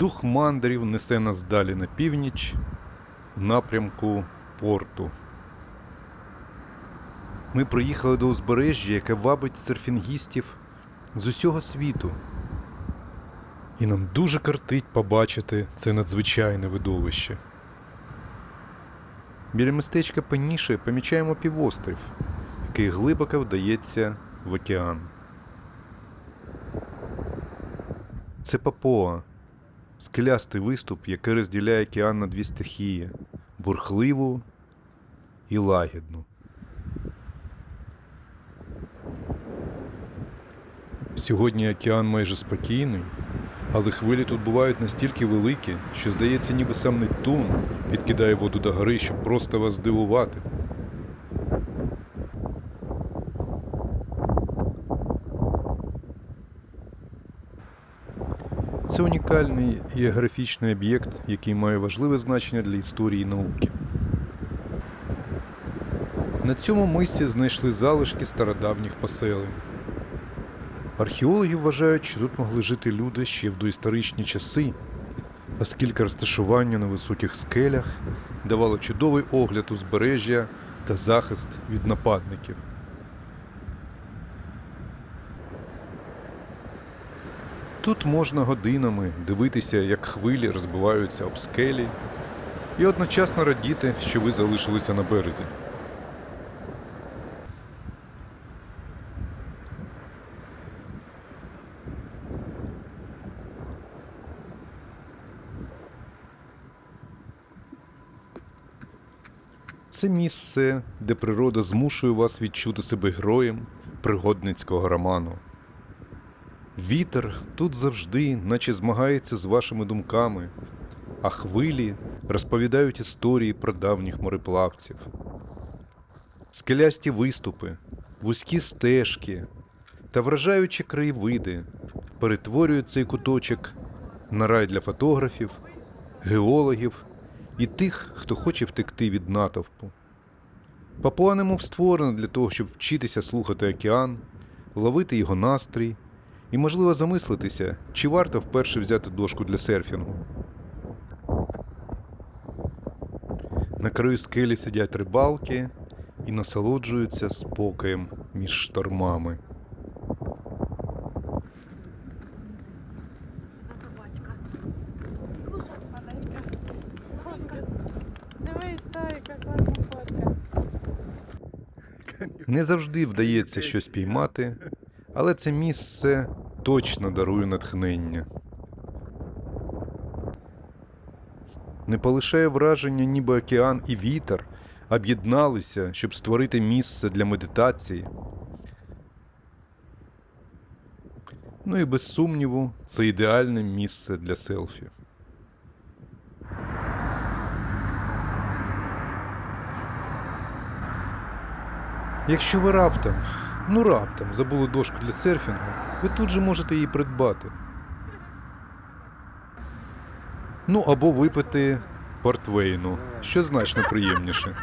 Дух мандрів несе нас далі на північ в напрямку порту. Ми приїхали до узбережжя, яке вабить серфінгістів з усього світу. І нам дуже картить побачити це надзвичайне видовище. Біля містечка Пеніше помічаємо півострів, який глибоко вдається в океан. Це Папоа, скелястий виступ, який розділяє океан на дві стихії бурхливу і лагідну. Сьогодні океан майже спокійний, але хвилі тут бувають настільки великі, що здається, ніби сам Нептун підкидає воду до гори, щоб просто вас здивувати. Це унікальний географічний об'єкт, який має важливе значення для історії науки. На цьому мисці знайшли залишки стародавніх поселень. Археологи вважають, що тут могли жити люди ще в доісторичні часи, оскільки розташування на високих скелях давало чудовий огляд узбережжя та захист від нападників. Тут можна годинами дивитися, як хвилі розбиваються об скелі, і одночасно радіти, що ви залишилися на березі. Це місце, де природа змушує вас відчути себе героєм пригодницького роману. Вітер тут завжди, наче змагається з вашими думками, а хвилі розповідають історії про давніх мореплавців. Скелясті виступи, вузькі стежки та вражаючі краєвиди перетворюють цей куточок на рай для фотографів, геологів і тих, хто хоче втекти від натовпу. Папуа немов створена для того, щоб вчитися слухати океан, ловити його настрій і, можливо, замислитися, чи варто вперше взяти дошку для серфінгу. На краю скелі сидять рибалки і насолоджуються спокоєм між штормами. Не завжди вдається щось піймати, але це місце точно дарує натхнення. Не полишає враження, ніби океан і вітер об'єдналися, щоб створити місце для медитації. Ну і без сумніву, це ідеальне місце для селфі. Якщо ви раптом, ну раптом забули дошку для серфінгу, ви тут же можете її придбати. Ну або випити портвейну, що значно приємніше.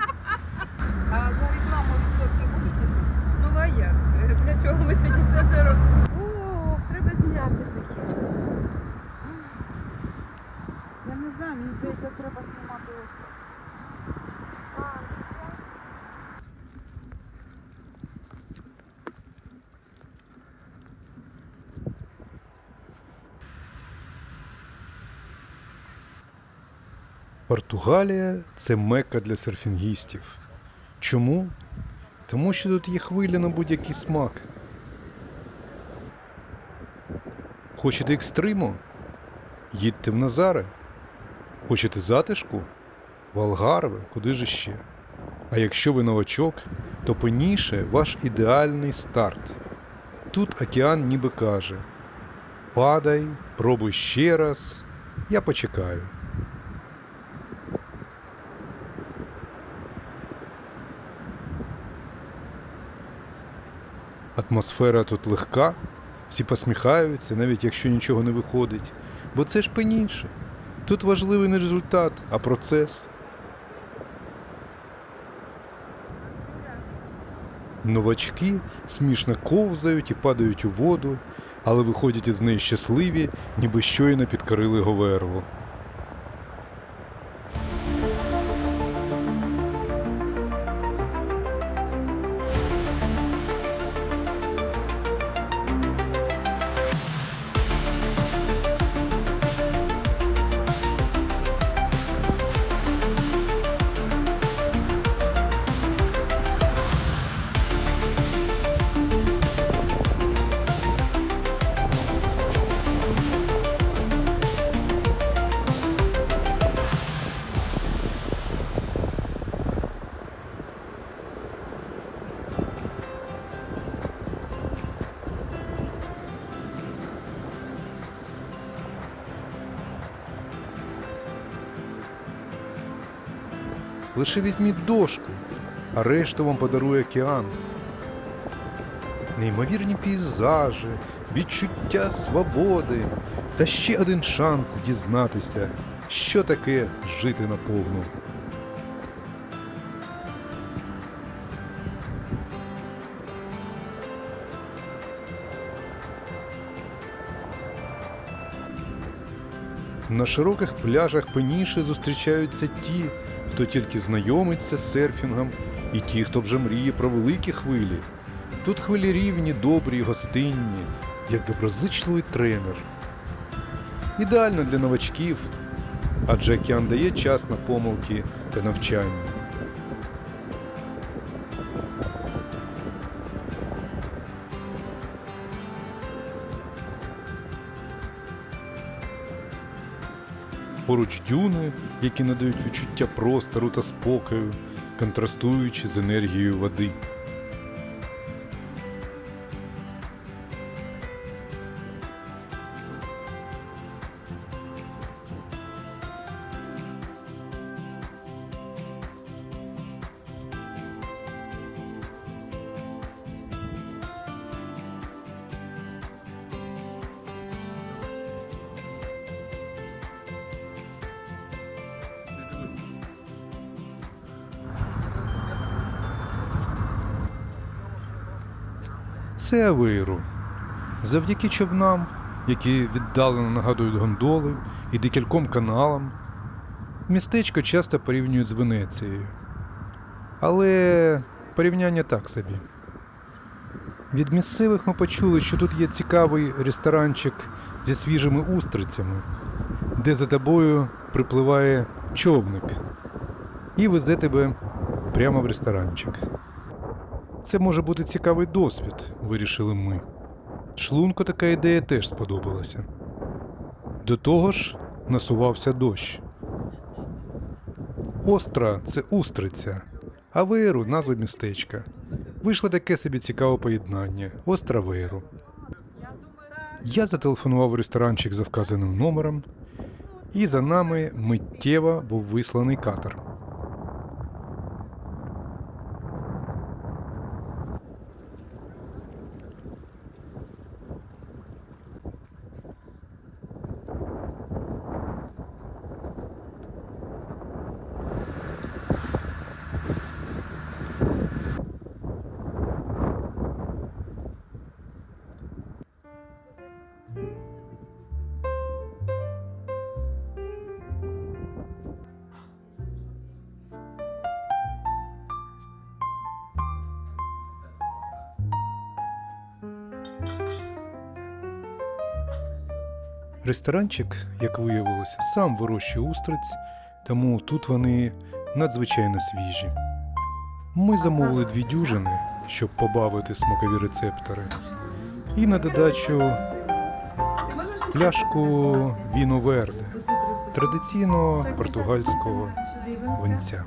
А за рекламу відсотки будете? Ну а як же? Для чого ми тоді це все робимо? Ох, треба зняти таке. Я не знаю, мені здається, треба знімати ось. Португалія це мекка для серфінгістів. Чому? Тому що тут є хвилі на будь-який смак. Хочете екстриму? Їдьте в Назаре. Хочете затишку? В Алгарве, куди ж ще? А якщо ви новачок, то пеніше ваш ідеальний старт. Тут океан ніби каже: Падай, пробуй ще раз, я почекаю. Атмосфера тут легка, всі посміхаються, навіть якщо нічого не виходить. Бо це ж пеніше. Тут важливий не результат, а процес. Новачки смішно ковзають і падають у воду, але виходять із неї щасливі, ніби щойно підкорили Говерлу. Лише візьміть дошку, а решту вам подарує океан. Неймовірні пейзажі, відчуття свободи та ще один шанс дізнатися, що таке жити наповну. На широких пляжах пеніші зустрічаються ті, хто тільки знайомиться з серфінгом, і ті, хто вже мріє про великі хвилі. Тут хвилі рівні, добрі, гостинні, як доброзичливий тренер. Ідеально для новачків, адже океан дає час на помилки та навчання. Поруч дюни, які надають відчуття простору та спокою, контрастуючи з енергією води. Це Авейру. Завдяки човнам, які віддалено нагадують гондоли, і декільком каналам, містечко часто порівнюють з Венецією. Але порівняння так собі. Від місцевих ми почули, що тут є цікавий ресторанчик зі свіжими устрицями, де за тобою припливає човник і везе тебе прямо в ресторанчик. Це може бути цікавий досвід, вирішили ми. Шлунку така ідея теж сподобалася. До того ж, насувався дощ. Остра це устриця, а Вейру назва містечка. Вийшло таке собі цікаве поєднання Остра Вейру. Я зателефонував в ресторанчик за вказаним номером, і за нами миттєво був висланий катер. Ресторанчик, як виявилося, сам вирощує устриць, тому тут вони надзвичайно свіжі. Ми замовили дві дюжини, щоб побавити смакові рецептори, і на додачу пляшку віно верде, традиційного португальського винця.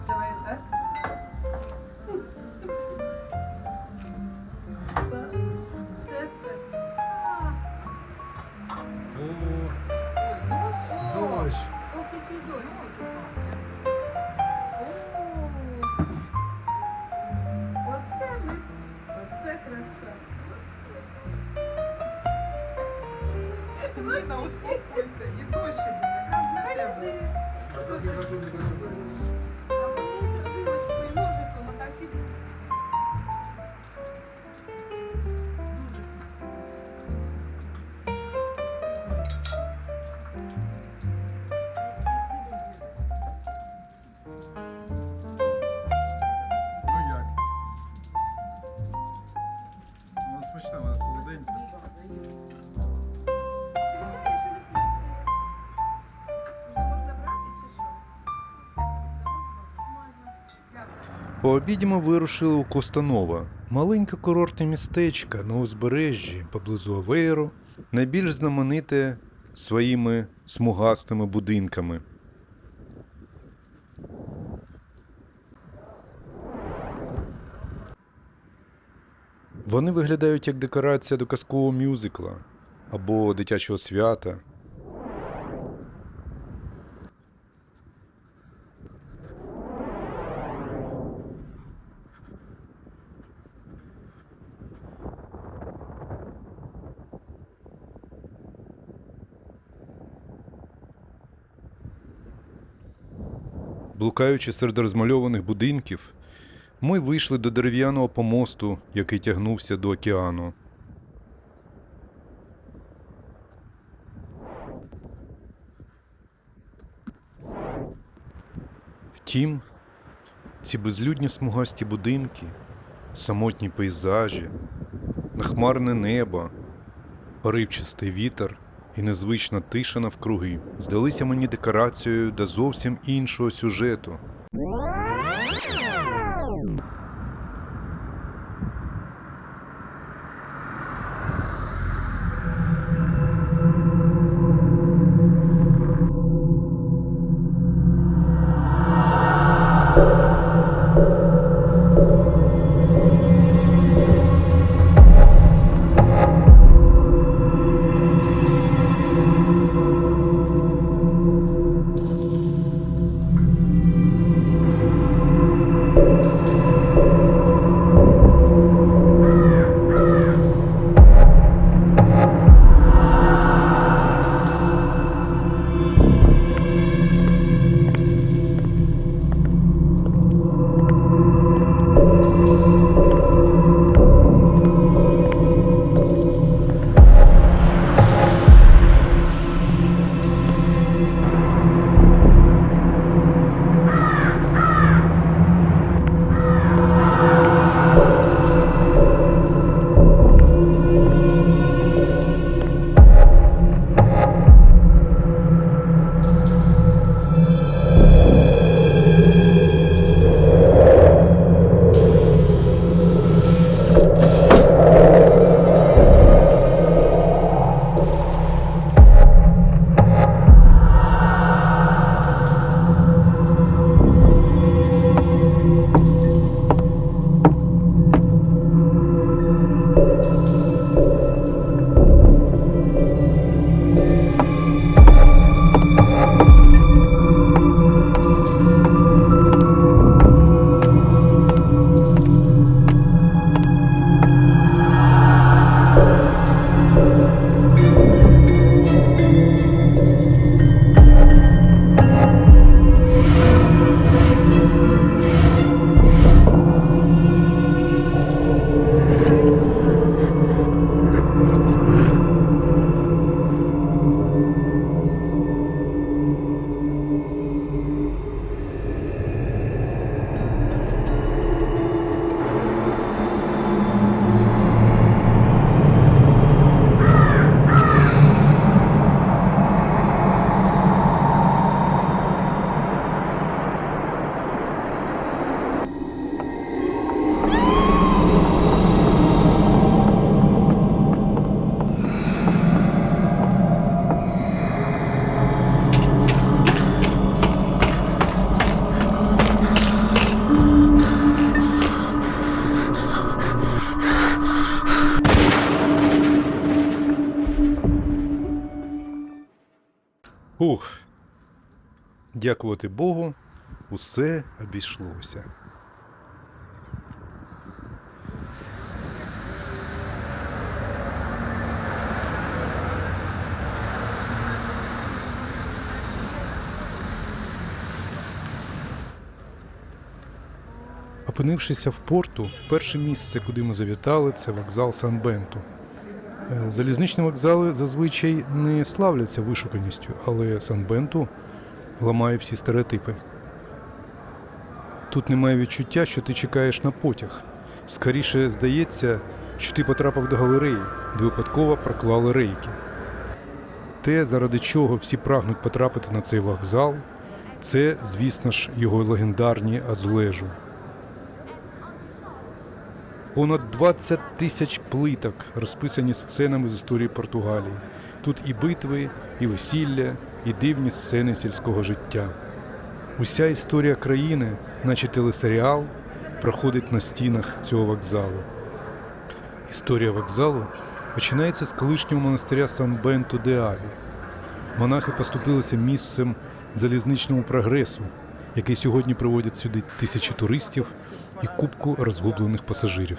По обіді ми вирушили у Костанова, маленьке курортне містечко на узбережжі поблизу Авейро, найбільш знамените своїми смугастими будинками. Вони виглядають як декорація до казкового мюзикла або дитячого свята. Блукаючи серед розмальованих будинків, ми вийшли до дерев'яного помосту, який тягнувся до океану. Втім, ці безлюдні смугасті будинки, самотні пейзажі, нахмарне небо, поривчастий вітер і незвична тиша навкруги здалися мені декорацією до зовсім іншого сюжету. Дякувати Богу, усе обійшлося. Опинившися в порту, перше місце, куди ми завітали, це вокзал Сан-Бенту. Е, Залізничні вокзали зазвичай не славляться вишуканістю, але Сан-Бенту ламає всі стереотипи. Тут немає відчуття, що ти чекаєш на потяг. Скоріше здається, що ти потрапив до галереї, де випадково проклали рейки. Те, заради чого всі прагнуть потрапити на цей вокзал, це, звісно ж, його легендарні азулежу. Понад 20 тисяч плиток розписані сценами з історії Португалії. Тут і битви, і весілля, і дивні сцени сільського життя. Уся історія країни, наче телесеріал, проходить на стінах цього вокзалу. Історія вокзалу починається з колишнього монастиря Сан Бенто де Аві. Монахи поступилися місцем залізничному прогресу, який сьогодні приводять сюди тисячі туристів і кубку розгублених пасажирів.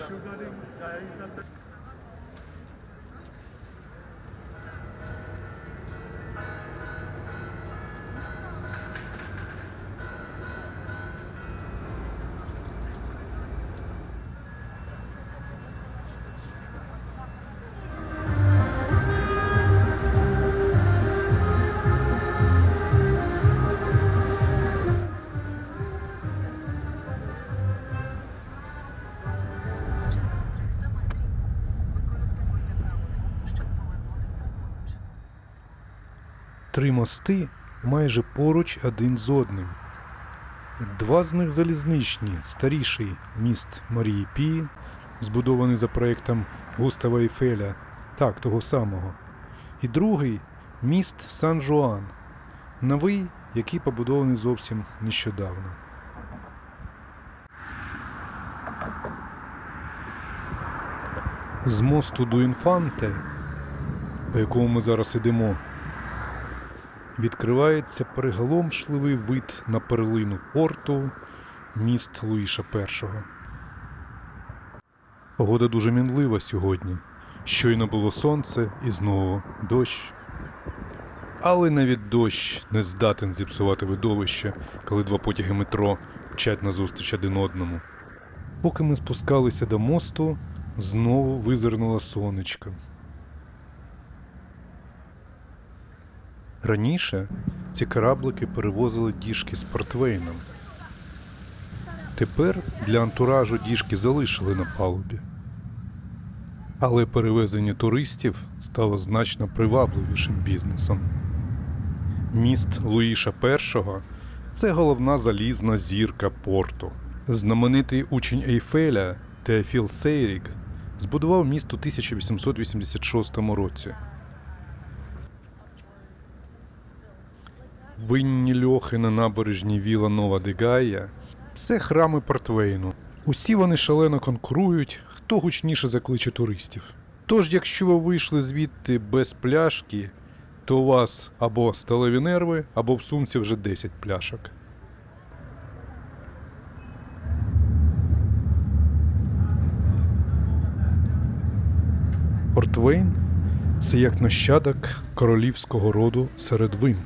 Три мости майже поруч один з одним. Два з них залізничні, старіший міст Марії Пії, збудований за проєктом Густава Ейфеля, так, того самого. І другий міст Сан-Жуан, новий, який побудований зовсім нещодавно. З мосту до Інфанте, по якому ми зараз ідемо, відкривається приголомшливий вид на перлину порту міст Луїша І. Погода дуже мінлива сьогодні. Щойно було сонце і знову дощ. Але навіть дощ не здатен зіпсувати видовище, коли два потяги метро мчать назустріч один одному. Поки ми спускалися до мосту, знову визирнуло сонечко. Раніше ці кораблики перевозили діжки з портвейном. Тепер для антуражу діжки залишили на палубі. Але перевезення туристів стало значно привабливішим бізнесом. Міст Луїша І це головна залізна зірка порту. Знаменитий учень Ейфеля Теофіл Сейрік збудував міст у 1886 році. Винні льохи на набережні Віла Нова де Гайя – це храми Портвейну. Усі вони шалено конкурують, хто гучніше закличе туристів. Тож, якщо ви вийшли звідти без пляшки, то у вас або сталеві нерви, або в сумці вже 10 пляшок. Портвейн це як нащадок королівського роду серед вин.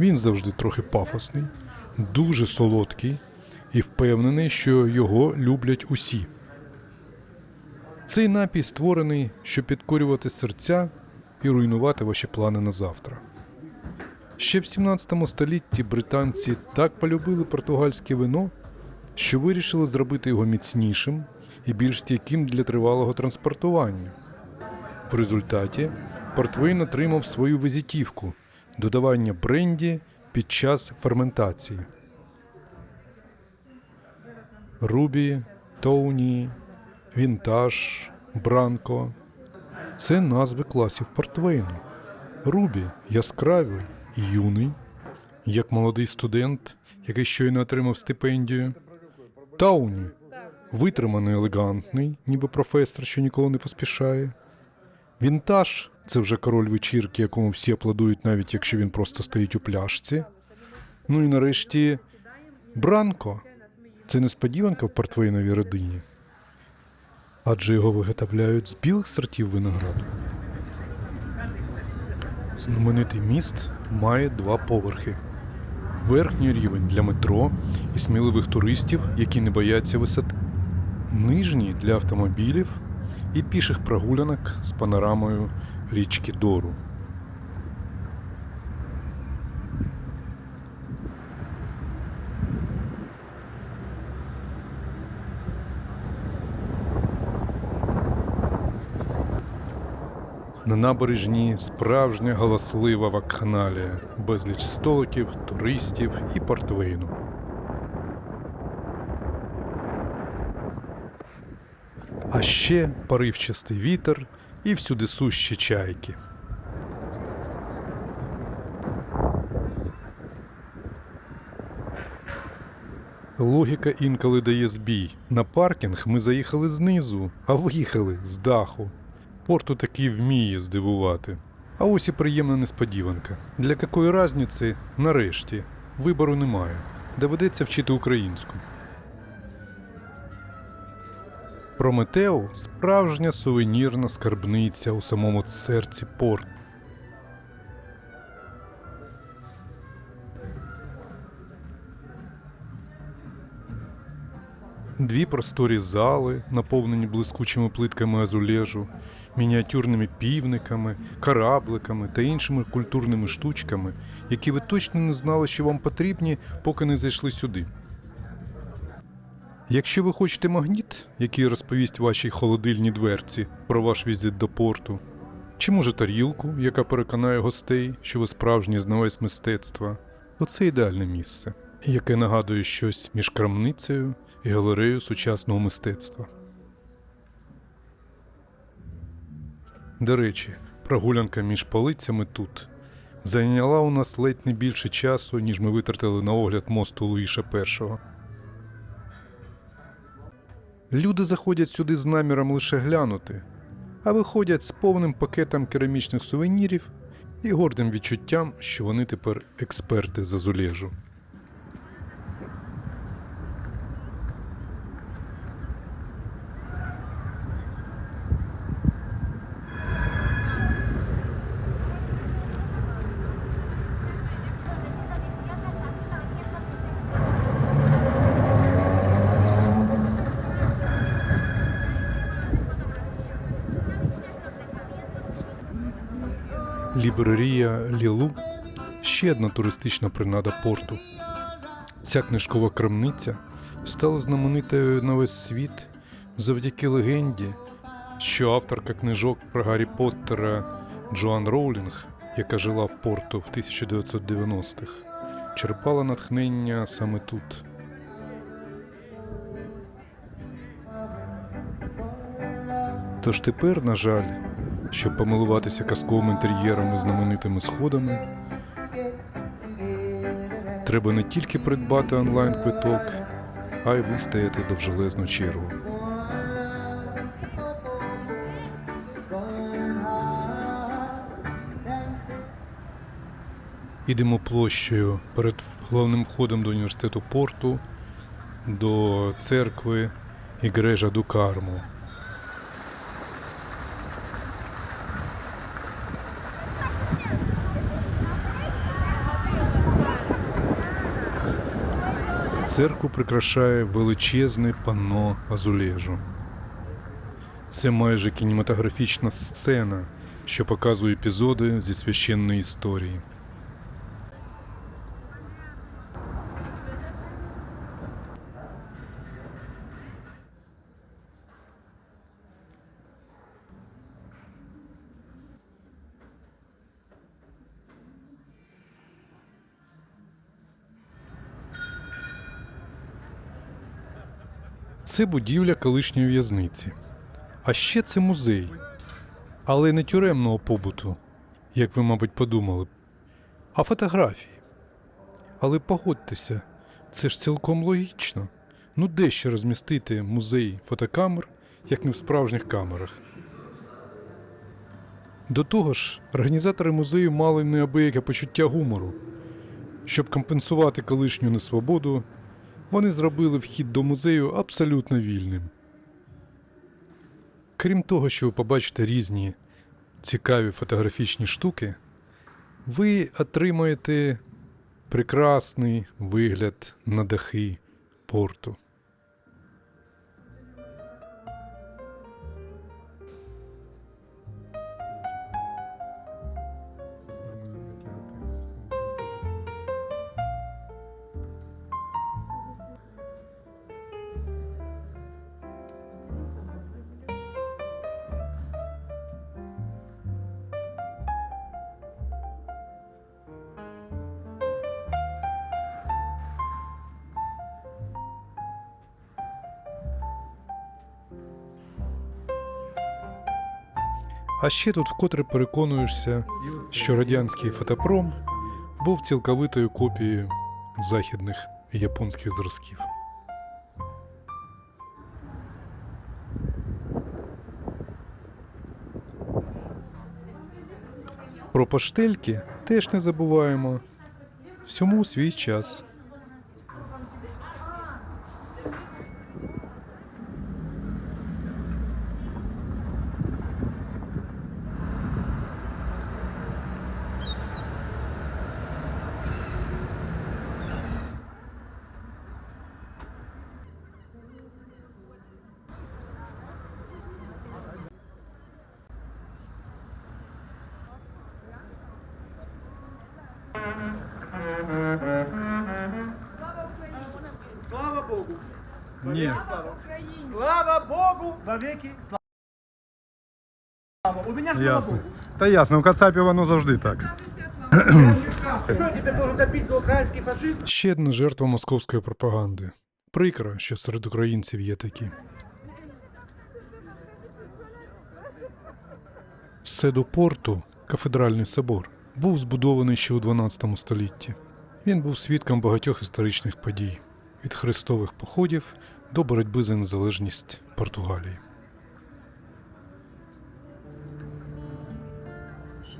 Він завжди трохи пафосний, дуже солодкий і впевнений, що його люблять усі. Цей напій створений, щоб підкорювати серця і руйнувати ваші плани на завтра. Ще в 17 столітті британці так полюбили португальське вино, що вирішили зробити його міцнішим і більш стійким для тривалого транспортування. В результаті портвейн отримав свою визитівку додавання бренді під час ферментації. Рубі, Тоуні, Вінтаж, Бранко це назви класів портвейну. Рубі яскравий, юний, як молодий студент, який щойно отримав стипендію. Тауні витриманий, елегантний, ніби професор, що ніколи не поспішає. Вінтаж це вже король вечірки, якому всі аплодують, навіть якщо він просто стоїть у пляшці. Ну і нарешті Бранко це несподіванка в портвейновій родині. Адже його виготовляють з білих сортів винограду. Знаменитий міст має два поверхи. Верхній рівень для метро і сміливих туристів, які не бояться висоти. Нижній для автомобілів і піших прогулянок з панорамою річки Дору. На набережні справжня галаслива вакханалія, безліч столиків, туристів і портвейну. А ще поривчастий вітер і всюди сущі чайки. Логіка інколи дає збій. На паркінг ми заїхали знизу, а виїхали з даху. Порту таки вміє здивувати. А ось і приємна несподіванка. Для якої разниці, нарешті, вибору немає. Доведеться вчити українську. Прометео справжня сувенірна скарбниця у самому серці порту. Дві просторі зали, наповнені блискучими плитками азулежу, мініатюрними півниками, корабликами та іншими культурними штучками, які ви точно не знали, що вам потрібні, поки не зайшли сюди. Якщо ви хочете магніт, який розповість вашій холодильній дверці про ваш візит до порту, чи може тарілку, яка переконає гостей, що ви справжній знавець мистецтва, оце ідеальне місце, яке нагадує щось між крамницею і галереєю сучасного мистецтва. До речі, прогулянка між полицями тут зайняла у нас ледь не більше часу, ніж ми витратили на огляд мосту Луїша І. Люди заходять сюди з наміром лише глянути, а виходять з повним пакетом керамічних сувенірів і гордим відчуттям, що вони тепер експерти з азулежу. Ліберарія Лілу ще одна туристична принада порту. Ця книжкова крамниця стала знаменитою на весь світ завдяки легенді, що авторка книжок про Гаррі Поттера Джоан Роулінг, яка жила в порту в 1990-х, черпала натхнення саме тут. Тож тепер, на жаль, щоб помилуватися казковим інтер'єром і знаменитими сходами, треба не тільки придбати онлайн-квиток, а й вистояти довжелезну чергу. Ідемо площею перед головним входом до університету порту, до церкви Ігрежа ду Карму. Церкву прикрашає величезне панно азулежу. Це майже кінематографічна сцена, що показує епізоди зі священної історії. Це будівля колишньої в'язниці. А ще це музей. Але не тюремного побуту, як ви, мабуть, подумали, а фотографії. Але погодьтеся, це ж цілком логічно. Ну де ще розмістити музей фотокамер, як не в справжніх камерах. До того ж, організатори музею мали неабияке почуття гумору. Щоб компенсувати колишню несвободу, вони зробили вхід до музею абсолютно вільним. Крім того, що ви побачите різні цікаві фотографічні штуки, ви отримаєте прекрасний вигляд на дахи порту. А ще тут вкотре переконуєшся, що радянський фотопром був цілковитою копією західних японських зразків. Про поштельки теж не забуваємо. Всьому свій час. Та ясно, у Кацапі воно завжди так. Ще одна жертва московської пропаганди. Прикро, що серед українців є такі. Седу порту, кафедральний собор, був збудований ще у 12 столітті. Він був свідком багатьох історичних подій від хрестових походів до боротьби за незалежність Португалії.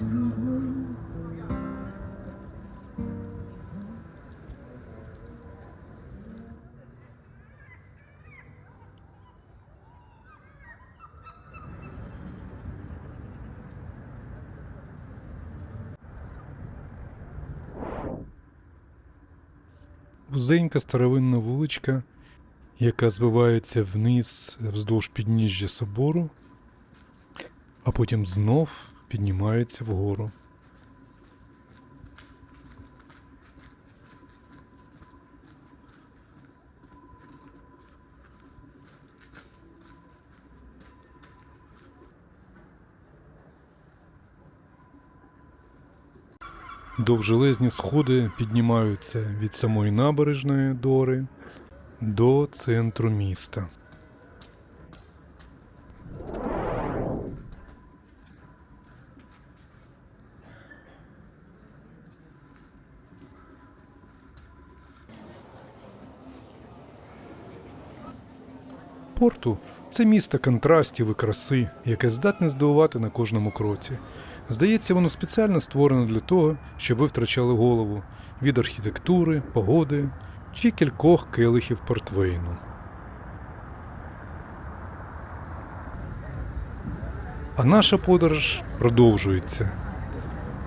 Вузенька старовинна вуличка, яка звивається вниз вздовж підніжжя собору, а потім знов піднімається вгору. Довжелезні сходи піднімаються від самої набережної Дори до центру міста. Порту це місто контрастів і краси, яке здатне здивувати на кожному кроці. Здається, воно спеціально створено для того, щоб ви втрачали голову від архітектури, погоди чи кількох келихів портвейну. А наша подорож продовжується.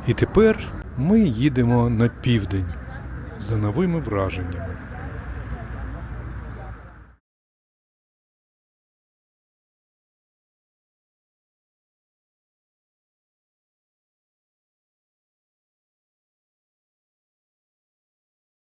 І тепер ми їдемо на південь за новими враженнями.